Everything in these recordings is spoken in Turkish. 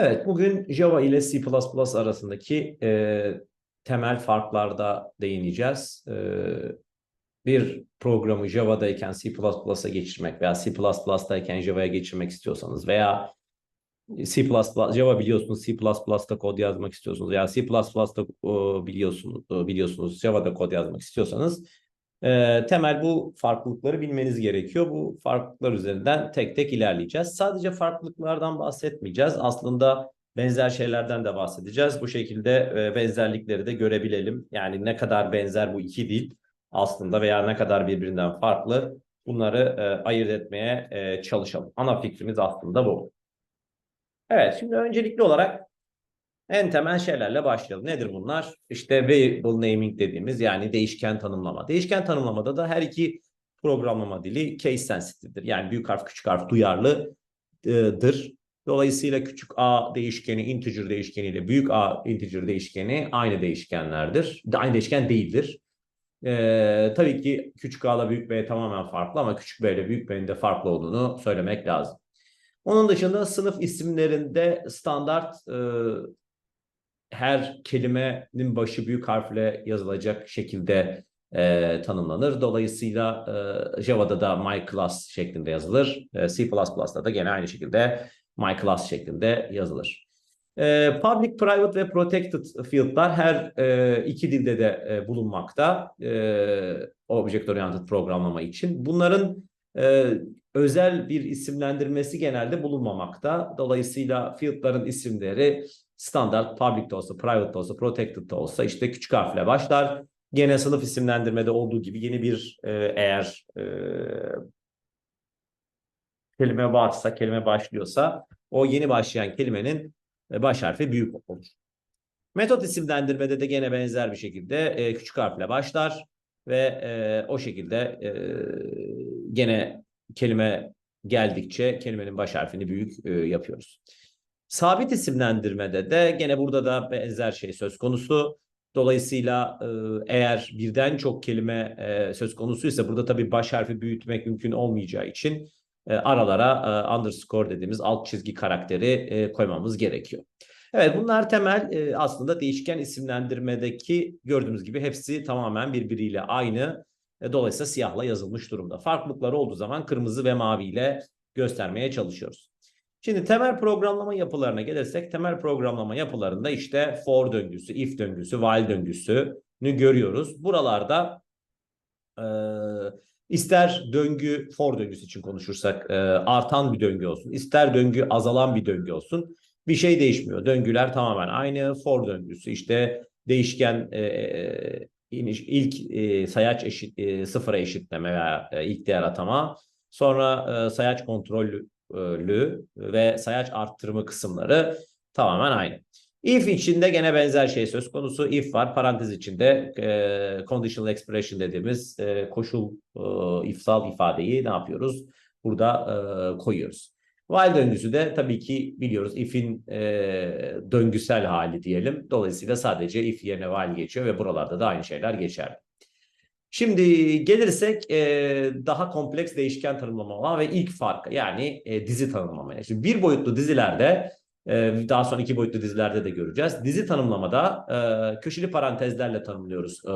Evet, bugün Java ile C++ arasındaki e, temel farklarda değineceğiz. E, bir programı Java'dayken C++'a geçirmek veya C++'dayken Java'ya geçirmek istiyorsanız veya C++, Java biliyorsunuz C++'da kod yazmak istiyorsunuz veya C++'da biliyorsunuz, biliyorsunuz Java'da kod yazmak istiyorsanız e, temel bu farklılıkları bilmeniz gerekiyor. Bu farklılıklar üzerinden tek tek ilerleyeceğiz. Sadece farklılıklardan bahsetmeyeceğiz. Aslında benzer şeylerden de bahsedeceğiz. Bu şekilde e, benzerlikleri de görebilelim. Yani ne kadar benzer bu iki dil aslında veya ne kadar birbirinden farklı bunları e, ayırt etmeye e, çalışalım. Ana fikrimiz aslında bu. Evet, şimdi öncelikli olarak en temel şeylerle başlayalım. Nedir bunlar? İşte variable naming dediğimiz yani değişken tanımlama. Değişken tanımlamada da her iki programlama dili case sensitive'dir. Yani büyük harf küçük harf duyarlıdır. Dolayısıyla küçük a değişkeni integer değişkeniyle büyük a integer değişkeni aynı değişkenlerdir. Aynı değişken değildir. Ee, tabii ki küçük a ile büyük b tamamen farklı ama küçük b ile büyük b'nin de farklı olduğunu söylemek lazım. Onun dışında sınıf isimlerinde standart e, her kelimenin başı büyük harfle yazılacak şekilde e, tanımlanır. Dolayısıyla e, Java'da da my class şeklinde yazılır. E, C++'da da gene aynı şekilde my class şeklinde yazılır. E, public, private ve protected field'lar her e, iki dilde de e, bulunmakta. E, object oriented programlama için. Bunların e, özel bir isimlendirmesi genelde bulunmamakta. Dolayısıyla field'ların isimleri standart public de olsa, private de olsa, protected de olsa işte küçük harfle başlar. Gene sınıf isimlendirmede olduğu gibi yeni bir e, eğer e, kelime varsa, kelime başlıyorsa o yeni başlayan kelimenin e, baş harfi büyük olur. Metot isimlendirmede de gene benzer bir şekilde e, küçük harfle başlar ve e, o şekilde e, gene kelime geldikçe kelimenin baş harfini büyük e, yapıyoruz. Sabit isimlendirmede de gene burada da benzer şey söz konusu. Dolayısıyla e, eğer birden çok kelime e, söz konusuysa burada tabii baş harfi büyütmek mümkün olmayacağı için e, aralara underscore dediğimiz alt çizgi karakteri koymamız gerekiyor. Evet bunlar temel aslında değişken isimlendirmedeki gördüğümüz gibi hepsi tamamen birbiriyle aynı. Dolayısıyla siyahla yazılmış durumda. Farklılıkları olduğu zaman kırmızı ve mavi ile göstermeye çalışıyoruz. Şimdi temel programlama yapılarına gelirsek temel programlama yapılarında işte for döngüsü, if döngüsü, while döngüsünü görüyoruz. Buralarda e, ister döngü for döngüsü için konuşursak e, artan bir döngü olsun, ister döngü azalan bir döngü olsun bir şey değişmiyor. Döngüler tamamen aynı. For döngüsü işte değişken e, ilk e, sayaç eşit e, sıfıra eşitleme veya e, ilk değer atama sonra e, sayaç kontrollü lü ve sayaç arttırma kısımları tamamen aynı. If içinde gene benzer şey söz konusu. If var. Parantez içinde e, conditional expression dediğimiz e, koşul e, ifsal ifadeyi ne yapıyoruz? Burada e, koyuyoruz. While döngüsü de tabii ki biliyoruz if'in e, döngüsel hali diyelim. Dolayısıyla sadece if yerine while geçiyor ve buralarda da aynı şeyler geçerli. Şimdi gelirsek e, daha kompleks değişken tanımlama ve ilk farkı yani e, dizi tanımlamaya. Şimdi bir boyutlu dizilerde e, daha sonra iki boyutlu dizilerde de göreceğiz. Dizi tanımlamada e, köşeli parantezlerle tanımlıyoruz e,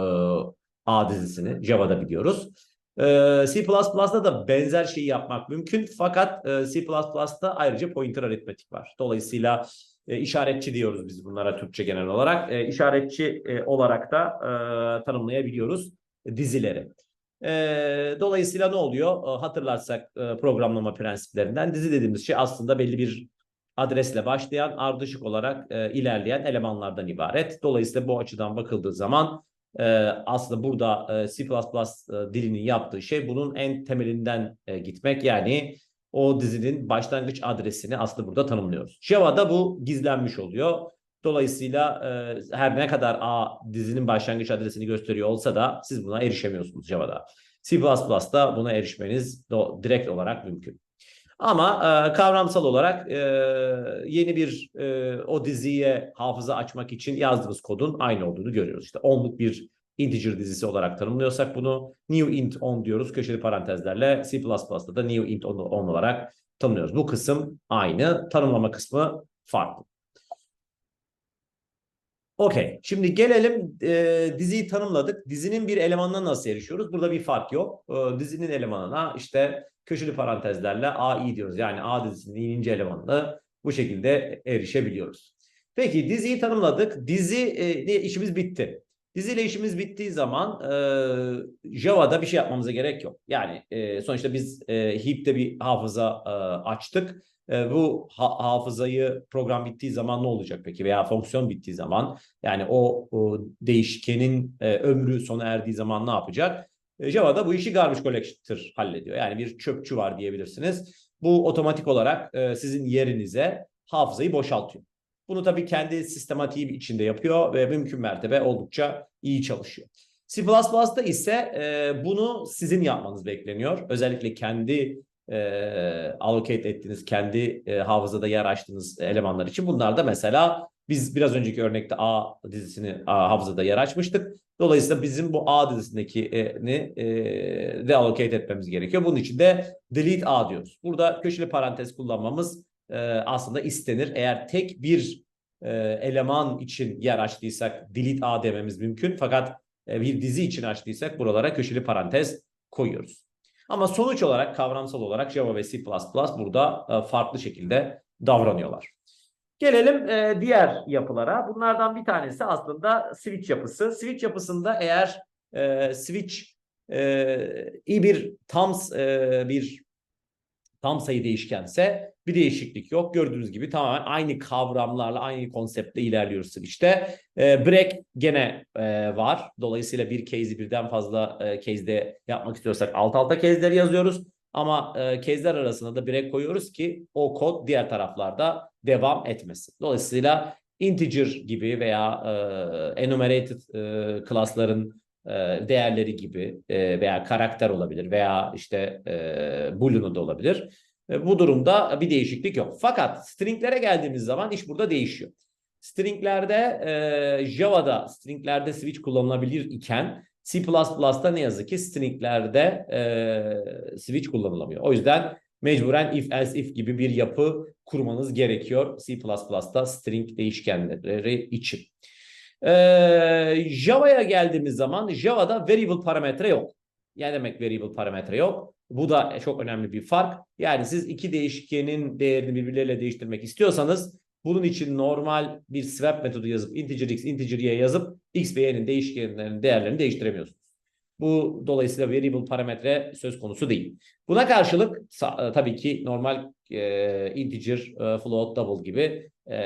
A dizisini. Java'da biliyoruz. E, C++'da da benzer şeyi yapmak mümkün. Fakat e, C++'da ayrıca pointer aritmetik var. Dolayısıyla e, işaretçi diyoruz biz bunlara Türkçe genel olarak. E, işaretçi e, olarak da e, tanımlayabiliyoruz dizileri. E, dolayısıyla ne oluyor? E, hatırlarsak e, programlama prensiplerinden dizi dediğimiz şey aslında belli bir adresle başlayan ardışık olarak e, ilerleyen elemanlardan ibaret. Dolayısıyla bu açıdan bakıldığı zaman e, aslında burada e, C++ e, dilinin yaptığı şey bunun en temelinden e, gitmek. Yani o dizinin başlangıç adresini aslında burada tanımlıyoruz. Java'da bu gizlenmiş oluyor. Dolayısıyla e, her ne kadar A dizinin başlangıç adresini gösteriyor olsa da siz buna erişemiyorsunuz Java'da. C++'da buna erişmeniz direkt olarak mümkün. Ama e, kavramsal olarak e, yeni bir e, o diziye hafıza açmak için yazdığımız kodun aynı olduğunu görüyoruz. İşte onluk bir integer dizisi olarak tanımlıyorsak bunu new int on diyoruz köşeli parantezlerle C++'da da new int on, on olarak tanımlıyoruz. Bu kısım aynı, tanımlama kısmı farklı. Okey. Şimdi gelelim e, diziyi tanımladık. Dizinin bir elemanına nasıl erişiyoruz? Burada bir fark yok. E, dizinin elemanına işte köşeli parantezlerle AI diyoruz. Yani A dizisinin ininci elemanını bu şekilde erişebiliyoruz. Peki diziyi tanımladık. Dizi e, işimiz bitti. Diziyle işimiz bittiği zaman e, Java'da bir şey yapmamıza gerek yok. Yani e, sonuçta biz e, heap'te bir hafıza e, açtık. E, bu ha hafızayı program bittiği zaman ne olacak peki? Veya fonksiyon bittiği zaman yani o, o değişkenin e, ömrü sona erdiği zaman ne yapacak? E, Java'da bu işi garbage collector hallediyor. Yani bir çöpçü var diyebilirsiniz. Bu otomatik olarak e, sizin yerinize hafızayı boşaltıyor. Bunu tabii kendi sistematiği içinde yapıyor ve mümkün mertebe oldukça iyi çalışıyor. C++'da ise e, bunu sizin yapmanız bekleniyor. Özellikle kendi e, allocate ettiğiniz, kendi e, hafızada yer açtığınız elemanlar için. Bunlar da mesela biz biraz önceki örnekte A dizisini A hafızada yer açmıştık. Dolayısıyla bizim bu A dizisindekini e, reallocate etmemiz gerekiyor. Bunun için de delete A diyoruz. Burada köşeli parantez kullanmamız e, aslında istenir. Eğer tek bir e, eleman için yer açtıysak delete A dememiz mümkün. Fakat e, bir dizi için açtıysak buralara köşeli parantez koyuyoruz. Ama sonuç olarak kavramsal olarak Java ve C++ burada e, farklı şekilde davranıyorlar. Gelelim e, diğer yapılara. Bunlardan bir tanesi aslında switch yapısı. Switch yapısında eğer e, switch e, iyi bir tam bir tam sayı değişkense bir değişiklik yok. Gördüğünüz gibi tamamen aynı kavramlarla, aynı konseptle ilerliyoruz switch'te. E, break gene e, var. Dolayısıyla bir case'i birden fazla e, case'de yapmak istiyorsak alt alta case'leri yazıyoruz. Ama e, case'ler arasında da break koyuyoruz ki o kod diğer taraflarda devam etmesin. Dolayısıyla integer gibi veya e, enumerated e, class'ların e, değerleri gibi e, veya karakter olabilir veya işte e, boolean'ı da olabilir. E, bu durumda bir değişiklik yok. Fakat stringlere geldiğimiz zaman iş burada değişiyor. Stringlerde e, Java'da stringlerde switch kullanılabilir iken C++'da ne yazık ki stringlerde e, switch kullanılamıyor. O yüzden mecburen if else if gibi bir yapı kurmanız gerekiyor C++'da string değişkenleri için. Java'ya geldiğimiz zaman Java'da variable parametre yok. Yani demek variable parametre yok. Bu da çok önemli bir fark. Yani siz iki değişkenin değerini birbirleriyle değiştirmek istiyorsanız bunun için normal bir swap metodu yazıp integer x, integer y yazıp x ve y'nin değişkenlerinin değerlerini değiştiremiyorsunuz. Bu dolayısıyla variable parametre söz konusu değil. Buna karşılık e, tabii ki normal e, integer, e, float, double gibi e,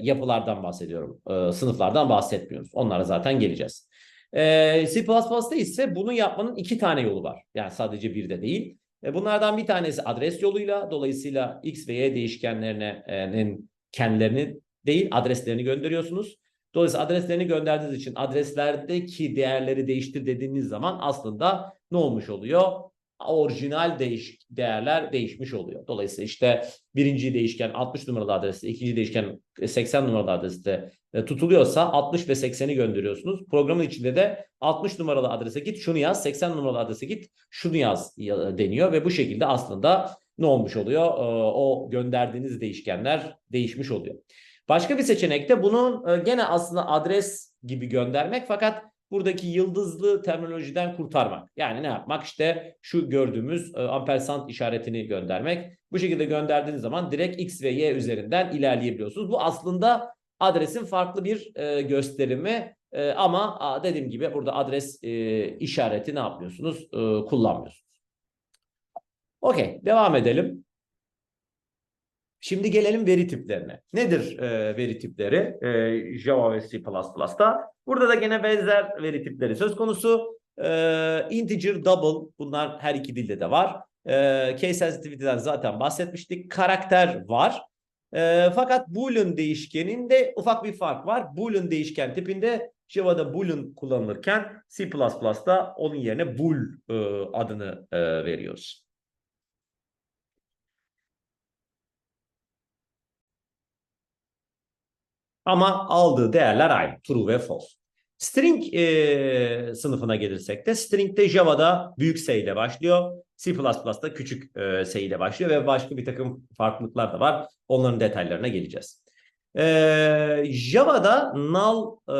yapılardan bahsediyorum. E, sınıflardan bahsetmiyoruz. Onlara zaten geleceğiz. E, C++'da ise bunu yapmanın iki tane yolu var. Yani sadece bir de değil. Bunlardan bir tanesi adres yoluyla. Dolayısıyla x ve y değişkenlerinin kendilerini değil adreslerini gönderiyorsunuz. Dolayısıyla adreslerini gönderdiğiniz için adreslerdeki değerleri değiştir dediğiniz zaman aslında ne olmuş oluyor? Orijinal değiş değerler değişmiş oluyor. Dolayısıyla işte birinci değişken 60 numaralı adreste, ikinci değişken 80 numaralı adreste e, tutuluyorsa 60 ve 80'i gönderiyorsunuz. Programın içinde de 60 numaralı adrese git şunu yaz, 80 numaralı adrese git şunu yaz deniyor ve bu şekilde aslında ne olmuş oluyor? E, o gönderdiğiniz değişkenler değişmiş oluyor. Başka bir seçenek de bunun e, gene aslında adres gibi göndermek fakat buradaki yıldızlı terminolojiden kurtarmak. Yani ne yapmak? İşte şu gördüğümüz e, ampersand işaretini göndermek. Bu şekilde gönderdiğiniz zaman direkt x ve y üzerinden ilerleyebiliyorsunuz. Bu aslında adresin farklı bir e, gösterimi ama dediğim gibi burada adres işareti ne yapmıyorsunuz? kullanmıyorsunuz. Okey devam edelim. Şimdi gelelim veri tiplerine. Nedir e, veri tipleri e, Java ve C++'da? Burada da gene benzer veri tipleri söz konusu. E, integer, double bunlar her iki dilde de var. E, case sensitivity'den zaten bahsetmiştik. Karakter var. E, fakat boolean değişkeninde ufak bir fark var. Boolean değişken tipinde Java'da boolean kullanılırken C++'da onun yerine bool e, adını e, veriyoruz. Ama aldığı değerler aynı. True ve false. String e, sınıfına gelirsek de string'de Java'da büyük S ile başlıyor. C++'da küçük e, S ile başlıyor ve başka bir takım farklılıklar da var. Onların detaylarına geleceğiz. Ee, Java'da null e,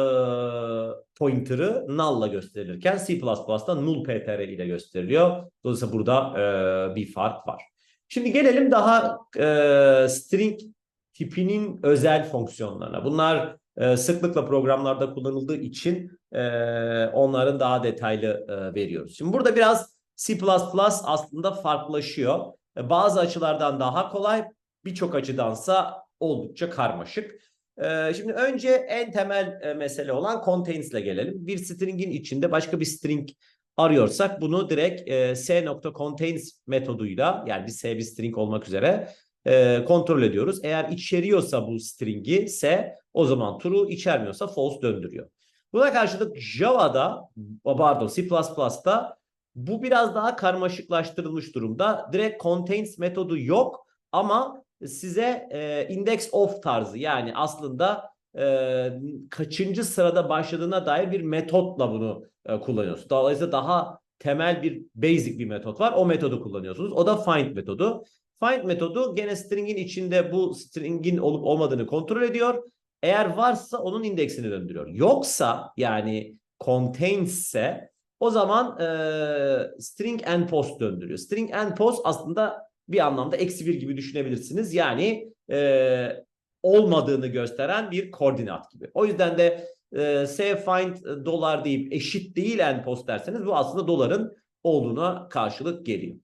pointer'ı null'la gösterilirken C++'da null ptr ile gösteriliyor. Dolayısıyla burada e, bir fark var. Şimdi gelelim daha e, string tipinin özel fonksiyonlarına. Bunlar e, sıklıkla programlarda kullanıldığı için e, onların daha detaylı e, veriyoruz. Şimdi burada biraz C++ aslında farklılaşıyor. E, bazı açılardan daha kolay, birçok açıdansa oldukça karmaşık. E, şimdi önce en temel e, mesele olan contains ile gelelim. Bir stringin içinde başka bir string arıyorsak bunu direkt e, s.contains metoduyla yani bir s bir string olmak üzere e, kontrol ediyoruz. Eğer içeriyorsa bu stringi s o zaman true içermiyorsa false döndürüyor. Buna karşılık Java'da pardon C++'da bu biraz daha karmaşıklaştırılmış durumda. Direkt contains metodu yok ama size e, index of tarzı yani aslında e, kaçıncı sırada başladığına dair bir metotla bunu e, kullanıyorsunuz. Dolayısıyla daha temel bir basic bir metot var. O metodu kullanıyorsunuz. O da find metodu. Find metodu gene stringin içinde bu stringin olup olmadığını kontrol ediyor. Eğer varsa onun indeksini döndürüyor. Yoksa yani contains ise o zaman e, string and post döndürüyor. String and post aslında bir anlamda eksi bir gibi düşünebilirsiniz. Yani e, olmadığını gösteren bir koordinat gibi. O yüzden de e, say find dolar deyip eşit değil and post derseniz bu aslında doların olduğuna karşılık geliyor.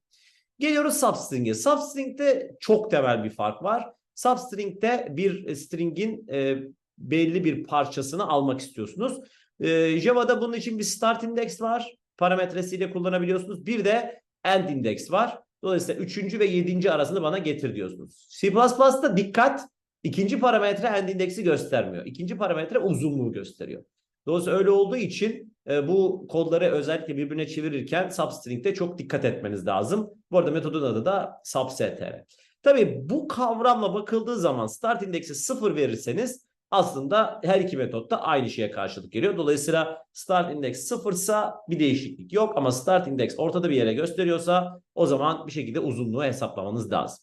Geliyoruz substring'e. Substring'de çok temel bir fark var. Substring'de bir string'in e, belli bir parçasını almak istiyorsunuz. E, Java'da bunun için bir start index var. Parametresiyle kullanabiliyorsunuz. Bir de end index var. Dolayısıyla üçüncü ve yedinci arasını bana getir diyorsunuz. C++'da dikkat ikinci parametre end indeksi göstermiyor. İkinci parametre uzunluğu gösteriyor. Dolayısıyla öyle olduğu için e, bu kodları özellikle birbirine çevirirken substring'de çok dikkat etmeniz lazım. Bu arada metodun adı da substr. Tabii bu kavramla bakıldığı zaman start indeksi sıfır verirseniz aslında her iki metot da aynı şeye karşılık geliyor. Dolayısıyla start index sıfırsa bir değişiklik yok ama start index ortada bir yere gösteriyorsa o zaman bir şekilde uzunluğu hesaplamanız lazım.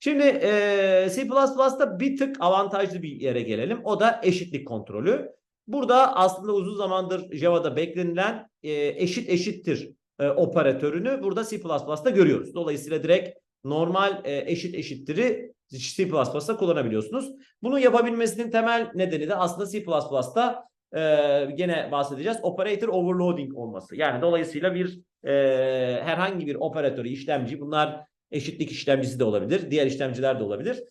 Şimdi e, C++'da bir tık avantajlı bir yere gelelim. O da eşitlik kontrolü. Burada aslında uzun zamandır Java'da beklenilen e, eşit eşittir e, operatörünü burada C++'da görüyoruz. Dolayısıyla direkt normal e, eşit eşittir'i C++'da kullanabiliyorsunuz. Bunu yapabilmesinin temel nedeni de aslında C++'da gene bahsedeceğiz. Operator overloading olması. Yani dolayısıyla bir herhangi bir operatörü, işlemci bunlar eşitlik işlemcisi de olabilir. Diğer işlemciler de olabilir.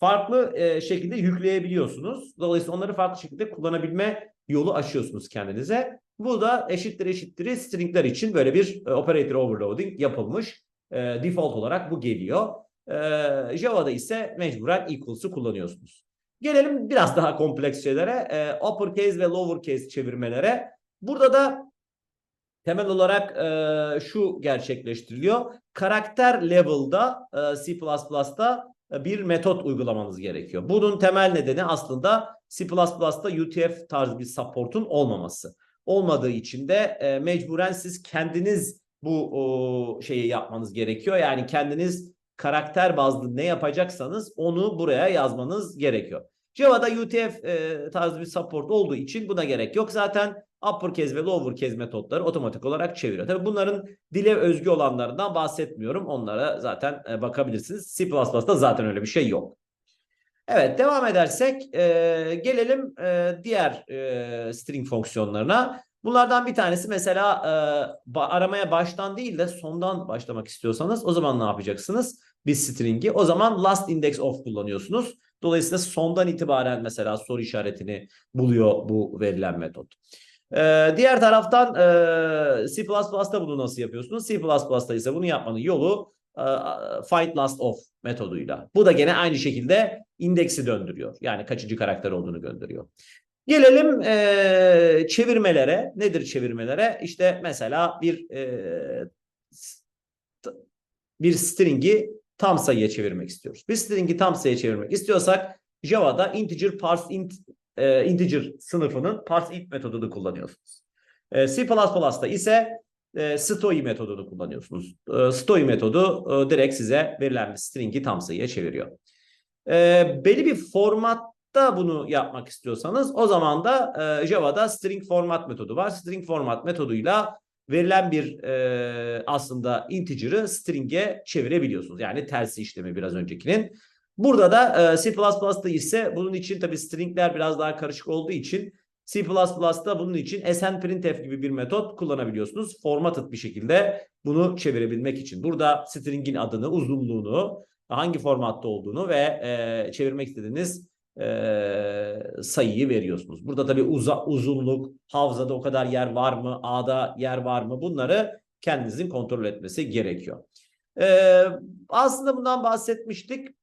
Farklı e, şekilde yükleyebiliyorsunuz. Dolayısıyla onları farklı şekilde kullanabilme yolu açıyorsunuz kendinize. Bu da eşittir eşittir stringler için böyle bir e, operator overloading yapılmış. E, default olarak bu geliyor. E, Java'da ise mecburen equals'ı kullanıyorsunuz. Gelelim biraz daha kompleks şeylere. E, uppercase ve lowercase çevirmelere. Burada da temel olarak e, şu gerçekleştiriliyor. Karakter level'da e, C++'da bir metot uygulamanız gerekiyor. Bunun temel nedeni aslında C++'da UTF tarzı bir support'un olmaması. Olmadığı için de e, mecburen siz kendiniz bu o, şeyi yapmanız gerekiyor. Yani kendiniz karakter bazlı ne yapacaksanız onu buraya yazmanız gerekiyor. Java'da UTF e, tarzı bir support olduğu için buna gerek yok. Zaten uppercase ve lowercase metotları otomatik olarak çeviriyor. Tabii bunların dile özgü olanlarından bahsetmiyorum. Onlara zaten e, bakabilirsiniz. C++'da zaten öyle bir şey yok. Evet devam edersek e, gelelim e, diğer e, string fonksiyonlarına. Bunlardan bir tanesi mesela e, aramaya baştan değil de sondan başlamak istiyorsanız o zaman ne yapacaksınız? Bir string'i o zaman last index of kullanıyorsunuz. Dolayısıyla sondan itibaren mesela soru işaretini buluyor bu verilen metot. Ee, diğer taraftan e, C++'da bunu nasıl yapıyorsunuz? C++'da ise bunu yapmanın yolu e, find last of metoduyla. Bu da gene aynı şekilde indeksi döndürüyor. Yani kaçıncı karakter olduğunu gönderiyor. Gelelim e, çevirmelere. Nedir çevirmelere? İşte mesela bir e, bir string'i tam sayıya çevirmek istiyoruz. Bir string'i tam sayıya çevirmek istiyorsak Java'da integer parse int e, integer sınıfının parse int metodunu kullanıyorsunuz. E, C++'da ise e, stoi metodunu kullanıyorsunuz. E, stoi metodu e, direkt size verilen bir string'i tam sayıya çeviriyor. E, belli bir format da bunu yapmak istiyorsanız o zaman da e, Java'da string format metodu var. String format metoduyla verilen bir e, aslında integer'ı string'e çevirebiliyorsunuz. Yani tersi işlemi biraz öncekinin. Burada da e, C++'da ise bunun için tabii stringler biraz daha karışık olduğu için C++'da bunun için snprintf gibi bir metot kullanabiliyorsunuz. Formatted bir şekilde bunu çevirebilmek için. Burada string'in adını, uzunluğunu, hangi formatta olduğunu ve e, çevirmek istediğiniz e, sayıyı veriyorsunuz. Burada tabii uza, uzunluk, hafızada o kadar yer var mı, A'da yer var mı bunları kendinizin kontrol etmesi gerekiyor. E, aslında bundan bahsetmiştik.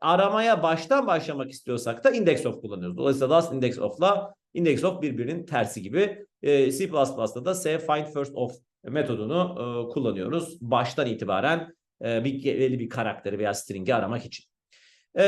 Aramaya baştan başlamak istiyorsak da index of kullanıyoruz. Dolayısıyla last index of'la index of birbirinin tersi gibi. E, C++'da da s find first of metodunu e, kullanıyoruz. Baştan itibaren e, bir belli bir karakteri veya string'i aramak için. E,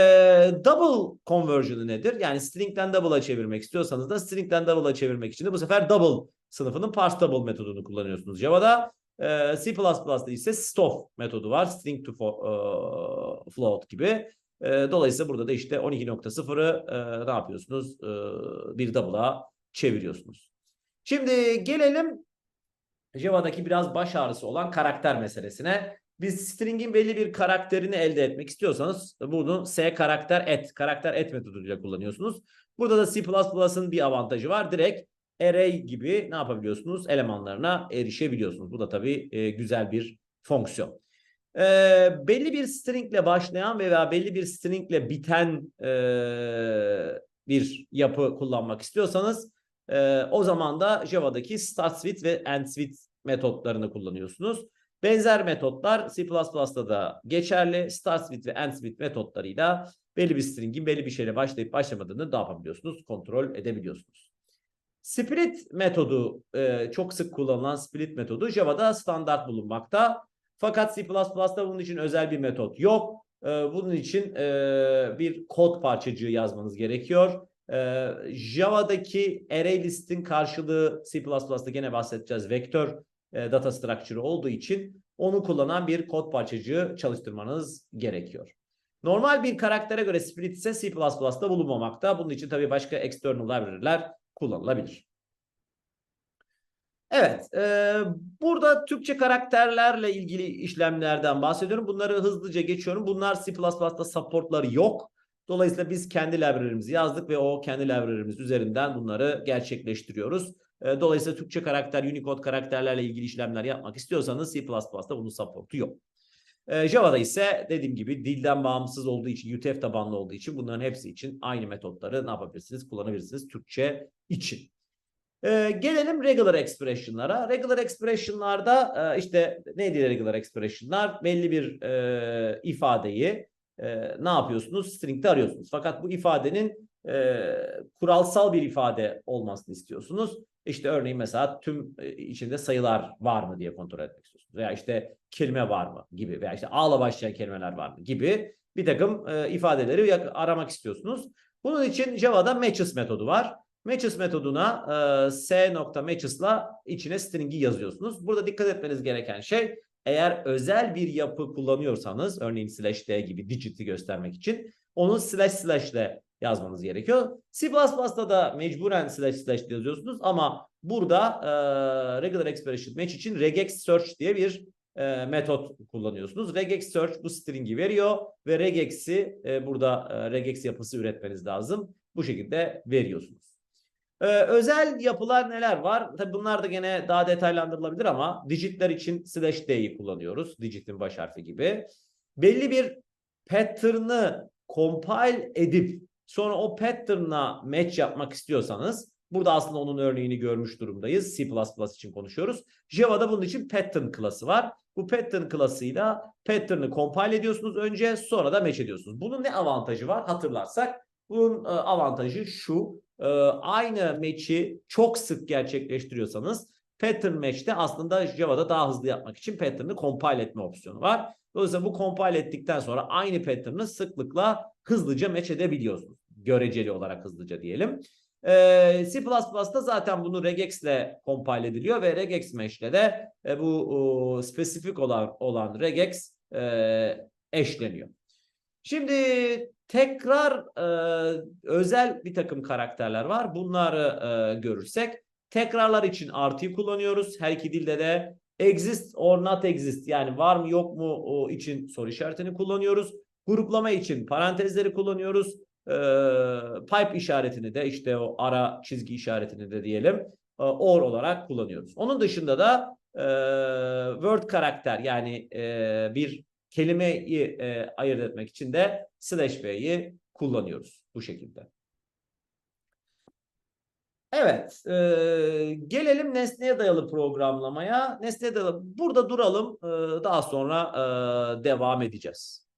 double conversion'ı nedir? Yani string'den double'a çevirmek istiyorsanız da string'den double'a çevirmek için de bu sefer double sınıfının parse double metodunu kullanıyorsunuz Java'da. E, C++'da ise stof metodu var. String to e, float gibi. E, dolayısıyla burada da işte 12.0'ı e, ne yapıyorsunuz? E, bir double'a çeviriyorsunuz. Şimdi gelelim Java'daki biraz baş ağrısı olan karakter meselesine. Biz string'in belli bir karakterini elde etmek istiyorsanız bunu s karakter et, karakter et metoduyla kullanıyorsunuz. Burada da C++'ın bir avantajı var. Direkt array gibi ne yapabiliyorsunuz? Elemanlarına erişebiliyorsunuz. Bu da tabii e, güzel bir fonksiyon. E, belli bir stringle başlayan veya belli bir stringle biten e, bir yapı kullanmak istiyorsanız e, o zaman da Java'daki start ve end with metotlarını kullanıyorsunuz. Benzer metotlar C++'da da geçerli. Start ve end with metotlarıyla belli bir stringin belli bir şeyle başlayıp başlamadığını da yapabiliyorsunuz. Kontrol edebiliyorsunuz. Split metodu e, çok sık kullanılan split metodu Java'da standart bulunmakta. Fakat C++'da bunun için özel bir metot yok. E, bunun için e, bir kod parçacığı yazmanız gerekiyor. E, Java'daki array listin karşılığı C++'da gene bahsedeceğiz. Vektör e, data structure olduğu için onu kullanan bir kod parçacığı çalıştırmanız gerekiyor. Normal bir karaktere göre split ise C++'da bulunmamakta. Bunun için tabii başka external library'ler kullanılabilir. Evet, e, burada Türkçe karakterlerle ilgili işlemlerden bahsediyorum. Bunları hızlıca geçiyorum. Bunlar C++'da supportları yok. Dolayısıyla biz kendi library'mizi yazdık ve o kendi library'miz üzerinden bunları gerçekleştiriyoruz. E, dolayısıyla Türkçe karakter, Unicode karakterlerle ilgili işlemler yapmak istiyorsanız C++'da bunun supportu yok. E, Java'da ise dediğim gibi dilden bağımsız olduğu için, UTF tabanlı olduğu için bunların hepsi için aynı metotları ne yapabilirsiniz? Kullanabilirsiniz Türkçe için. Ee, gelelim regular expression'lara. Regular expression'larda e, işte neydi regular expression'lar? Belli bir e, ifadeyi e, ne yapıyorsunuz? String'de arıyorsunuz. Fakat bu ifadenin e, kuralsal bir ifade olmasını istiyorsunuz. İşte örneğin mesela tüm e, içinde sayılar var mı diye kontrol etmek istiyorsunuz. Veya işte kelime var mı gibi veya işte A'la başlayan kelimeler var mı gibi bir takım e, ifadeleri aramak istiyorsunuz. Bunun için Java'da matches metodu var. Matches metoduna e, s.matches'la içine string'i yazıyorsunuz. Burada dikkat etmeniz gereken şey eğer özel bir yapı kullanıyorsanız örneğin slash d gibi digit'i göstermek için onu slash slash ile yazmanız gerekiyor. C++'da da mecburen slash slash yazıyorsunuz ama burada e, regular expression match için regex search diye bir e, metot kullanıyorsunuz. Regex search bu string'i veriyor ve regex'i e, burada e, regex yapısı üretmeniz lazım. Bu şekilde veriyorsunuz. Ee, özel yapılar neler var? Tabii bunlar da gene daha detaylandırılabilir ama digitler için slash d'yi kullanıyoruz. Digitin baş harfi gibi. Belli bir pattern'ı compile edip sonra o pattern'la match yapmak istiyorsanız burada aslında onun örneğini görmüş durumdayız. C++ için konuşuyoruz. Java'da bunun için pattern klası var. Bu pattern klasıyla pattern'ı compile ediyorsunuz önce sonra da match ediyorsunuz. Bunun ne avantajı var hatırlarsak bunun e, avantajı şu. E, aynı match'i çok sık gerçekleştiriyorsanız pattern match'te aslında Java'da daha hızlı yapmak için pattern'ı compile etme opsiyonu var. Dolayısıyla bu compile ettikten sonra aynı pattern'ı sıklıkla hızlıca match edebiliyorsunuz. Göreceli olarak hızlıca diyelim. Ee, C++'da zaten bunu regex ile compile ediliyor ve regex match ile de e, bu o, spesifik olan olan regex e, eşleniyor. Şimdi tekrar e, özel bir takım karakterler var. Bunları e, görürsek tekrarlar için artıyı kullanıyoruz. Her iki dilde de exist or not exist yani var mı yok mu o için soru işaretini kullanıyoruz. Gruplama için parantezleri kullanıyoruz. E, pipe işaretini de işte o ara çizgi işaretini de diyelim e, or olarak kullanıyoruz. Onun dışında da e, word karakter yani e, bir kelimeyi e, ayırt etmek için de slash v'yi kullanıyoruz bu şekilde. Evet, e, gelelim nesneye dayalı programlamaya. Nesneye dayalı, burada duralım, e, daha sonra e, devam edeceğiz.